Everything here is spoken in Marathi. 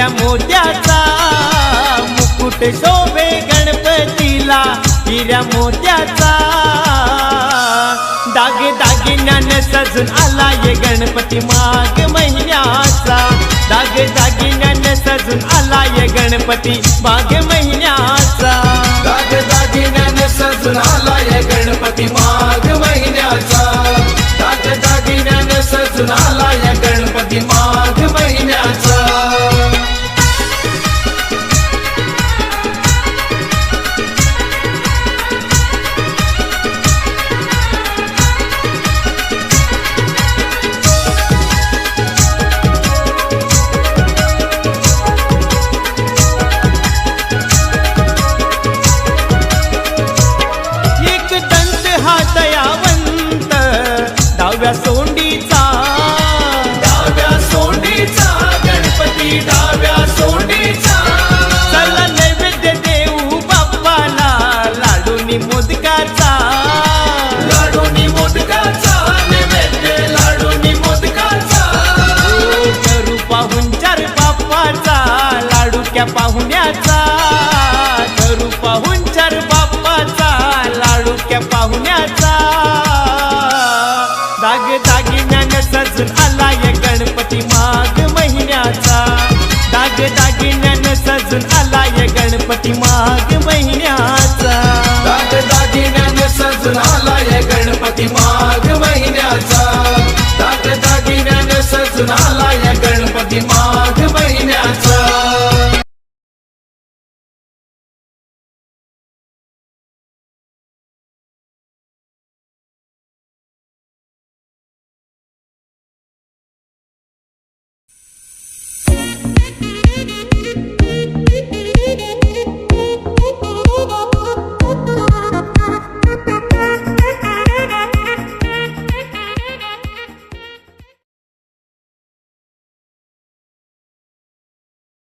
तुझ्या मोत्याचा. मुकुट शोभे गणपतीला हिऱ्या मोत्याचा. दागे दागिन्यान सजून आला ये गणपती माग महिन्याचा. दागे दागिन्यान सजून आला ये गणपती माग महिन्याचा. दागे दागिन्यान सजून आला ये गणपती माग महिन्याचा. दागे दागिन्यान सजून आला लाडूनी मोदकाचा. लाडूनी मोदकाचा. नैवेद्य लाडूनी मोदकाचा. ओ, करू पाहून चार बाप्पाचा लाडूक्या पाहुण्याचा. करू पाहून चार बाप्पाचा लाडू त्या पाहुण्याचा. दाग दागिन्यानं सजून आला या गणपती माग महिन्याचा. दाग दागिन्यानं सजून आला या गणपती माग महिन्याचा.